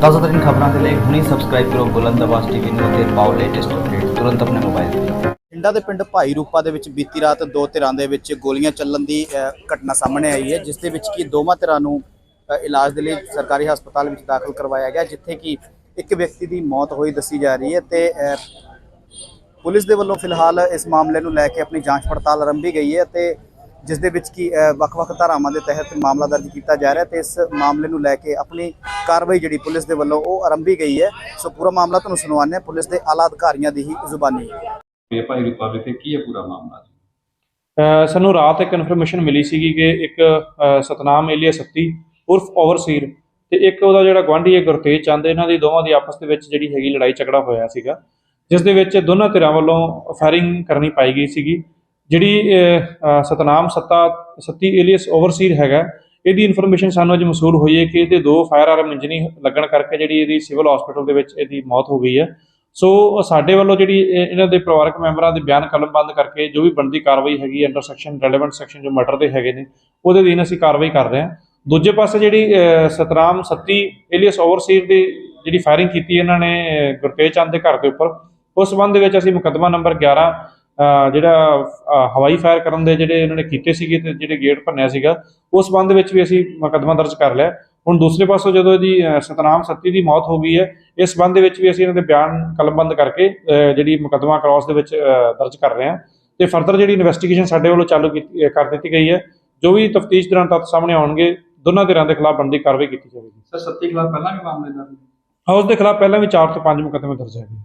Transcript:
ਤਾਜ਼ਾ ਖਬਰਾਂ ਦੇ ਲਈ ਹੁਣੀ ਸਬਸਕ੍ਰਾਈਬ ਕਰੋ ਬੁਲੰਦ ਆਵਾਜ਼ ਟੀਵੀ ਨੂੰ ਅਤੇ ਪਾਓ ਲੇਟੈਸਟ ਅਪਡੇਟ ਤੁਰੰਤ ਆਪਣੇ ਮੋਬਾਈਲ ਤੇ। ਪਿੰਡਾ ਦੇ ਪਿੰਡ ਭਾਈ ਰੂਪਾ ਦੇ ਵਿੱਚ ਬੀਤੀ ਰਾਤ ਦੋ ਧਿਰਾਂ ਦੇ ਵਿੱਚ ਗੋਲੀਆਂ ਚੱਲਣ ਦੀ ਅ, ਘਟਨਾ ਸਾਹਮਣੇ ਆਈ ਹੈ ਜਿਸ ਦੇ ਵਿੱਚ ਕਿ ਦੋਵਾਂ ਧਿਰਾਂ ਨੂੰ ਅ, ਇਲਾਜ ਦੇ ਲਈ ਸਰਕਾਰੀ ਹਸਪਤਾਲ ਵਿੱਚ ਦਾਖਲ ਕਰਵਾਇਆ ਗਿਆ ਜਿੱਥੇ ਕਿ ਇੱਕ ਵਿਅਕਤੀ ਦੀ ਮੌਤ ਹੋਈ ਦੱਸੀ ਜਾ ਰਹੀ ਹੈ ਤੇ ਅ, ਪੁਲਿਸ ਦੇ ਵੱਲੋਂ ਫਿਲਹਾਲ ਇਸ ਮਾਮਲੇ ਨੂੰ ਲੈ ਕੇ ਆਪਣੀ ਜਾਂਚ ਪੜਤਾਲ ਆਰੰਭੀ ਗਈ ਹੈ ਤੇ ਜਿਸ ਦੇ ਵਿੱਚ ਕਿ ਅ, ਵੱਖ-ਵੱਖ ਧਾਰਾਵਾਂ ਦੇ ਤਹਿਤ ਮਾਮਲਾ ਦਰਜ ਕੀਤਾ ਜਾ ਰਿਹਾ ਤੇ ਇਸ ਮਾਮਲੇ ਨੂੰ ਲੈ ਕੇ ਆਪਣੀ ਕਾਰਵਾਈ ਜਿਹੜੀ ਪੁਲਿਸ ਦੇ ਵੱਲੋਂ ਉਹ ਆਰੰਭੀ ਗਈ ਹੈ। ਸੋ ਪੂਰਾ ਮਾਮਲਾ ਤੁਹਾਨੂੰ ਸੁਣਵਾਉਂਦੇ ਪੁਲਿਸ ਦੇ ਆਲਾ ਅਧਿਕਾਰੀਆਂ ਦੀ ਹੀ ਜ਼ੁਬਾਨੀ। ਤੇ ਭਾਈ ਰੂਪਾ ਵਿਖੇ ਕੀ ਹੈ ਪੂਰਾ ਮਾਮਲਾ ਸਾਨੂੰ ਰਾਤ ਇੱਕ ਇਨਫੋਰਮੇਸ਼ਨ ਮਿਲੀ ਸੀਗੀ ਕਿ ਇੱਕ ਸਤਨਾਮ ਏਲੀਆ ਸੱਤੀ ਉਰਫ ਓਵਰਸੀਰ ਤੇ ਇੱਕ ਉਹਦਾ ਜਿਹੜਾ ਗਵਾਂਢੀ ਹੈ ਗੁਰਤੇਜ ਚੰਦ ਇਹਨਾਂ ਦੀ ਦੋਵਾਂ ਦੀ ਆਪਸ ਦੇ ਵਿੱਚ ਜਿਹੜੀ ਹੈਗੀ ਲੜਾਈ ਝਗੜਾ ਹੋਇਆ ਸੀਗਾ ਜਿਸ ਦੇ ਵਿੱਚ ਦੋਨਾਂ ਧਿਰਾਂ ਵੱਲੋਂ ਫਾਇਰਿੰਗ ਕਰਨੀ ਪਾਈ ਗਈ ਸੀਗੀ। ਜਿਹੜੀ ਸਤਨਾਮ ਸੱਤਾ ਸੱਤੀ ਏਲੀਅਸ ਓਵਰਸੀਰ ਹੈਗਾ ਇਹਦੀ ਇਨਫੋਰਮੇਸ਼ਨ ਸਾਨੂੰ ਅੱਜ ਮਸੂਲ ਹੋਈ ਹੈ ਕਿ ਇਹਦੇ ਦੋ ਫਾਇਰ ਆਰਮ ਇੰਜਨੀ ਲੱਗਣ ਕਰਕੇ ਜਿਹੜੀ ਇਹਦੀ ਸਿਵਲ ਹਸਪੀਟਲ ਦੇ ਵਿੱਚ ਇਹਦੀ ਮੌਤ ਹੋ ਗਈ ਹੈ। ਸੋ ਸਾਡੇ ਵੱਲੋਂ ਜਿਹੜੀ ਇਹ- ਇਹਨਾਂ ਦੇ ਪਰਿਵਾਰਕ ਮੈਂਬਰਾਂ ਦੇ ਬਿਆਨ ਕਲਮਬੰਦ ਕਰਕੇ ਜੋ ਵੀ ਬਣਦੀ ਕਾਰਵਾਈ ਹੈਗੀ ਅੰਡਰ ਸੈਕਸ਼ਨ ਰੈਲੇਵੈਂਟ ਸੈਕਸ਼ਨ ਜੋ ਮਰਡਰ ਦੇ ਹੈਗੇ ਨੇ ਉਹਦੇ ਅਧੀਨ ਅਸੀਂ ਕਾਰਵਾਈ ਕਰ ਰਹੇ ਹਾਂ। ਦੂਜੇ ਪਾਸੇ ਜਿਹੜੀ ਸਤਰਾਮ ਸੱਤੀ ਏਲੀਅਸ ਓਵਰਸੀਰ ਦੀ ਜਿਹੜੀ ਫਾਇਰਿੰਗ ਕੀਤੀ ਇਹਨਾਂ ਨੇ ਅਹ, ਗੁਰਤੇਜ ਚੰਦ ਦੇ ਘਰ ਦੇ ਉੱਪਰ ਉਸ ਸੰਬੰਧ ਦੇ ਵਿੱਚ ਅਸੀਂ ਮੁਕੱਦਮਾ ਨੰਬਰ 11 ਜਿਹੜਾ ਹਵਾਈ ਫਾਇਰ ਕਰਨ ਦੇ ਜਿਹੜੇ ਇਹਨਾਂ ਨੇ ਕੀਤੇ ਸੀਗੇ ਤੇ ਜਿਹੜੇ ਗੇਟ ਭੰਨਿਆ ਸੀਗਾ ਉਸ ਸੰਬੰਧ ਵਿੱਚ ਵੀ ਅਸੀਂ ਮੁਕੱਦਮਾ ਦਰਜ ਕਰ ਲਿਆ। ਹੁਣ ਦੂਸਰੇ ਪਾਸੋਂ ਜਦੋਂ ਇਹਦੀ ਸਤਨਾਮ ਸੱਤੀ ਦੀ ਮੌਤ ਹੋ ਗਈ ਹੈ ਇਸ ਸੰਬੰਧ ਦੇ ਵਿੱਚ ਵੀ ਅਸੀਂ ਇਹਨਾਂ ਦੇ ਬਿਆਨ ਕਲਮਬੰਦ ਕਰਕੇ ਜਿਹੜੀ ਮੁਕੱਦਮਾ ਕ੍ਰਾਸ ਦੇ ਵਿੱਚ ਦਰਜ ਕਰ ਰਹੇ ਹਾਂ। ਤੇ ਫਰਦਰ ਜਿਹੜੀ ਇਨਵੈਸਟੀਗੇਸ਼ਨ ਸਾਡੇ ਵੱਲੋਂ ਚਾਲੂ ਕੀਤੀ ਕਰ ਦਿੱਤੀ ਗਈ ਹੈ ਜੋ ਵੀ ਤਫਤੀਸ਼ ਦੌਰਾਨ ਤੱਥ ਸਾਹਮਣੇ ਆਉਣਗੇ ਦੋਨਾਂ ਧਿਰਾਂ ਦੇ ਖਿਲਾਫ ਬਣਦੀ ਕਾਰਵਾਈ ਕੀਤੀ ਜਾਵੇਗੀ। ਸਰ ਸੱਤੀ ਖਿਲਾਫ ਪਹਿਲਾਂ ਵੀ ਮਾਮਲੇ ਦਰਜ ਹਾਂ ਉਸ ਦੇ ਖਿਲਾਫ ਪਹਿਲਾਂ ਵੀ 4 ਤੋਂ 5 ਮੁਕੱਦਮੇ ਦਰਜ ਹੈਗੇ।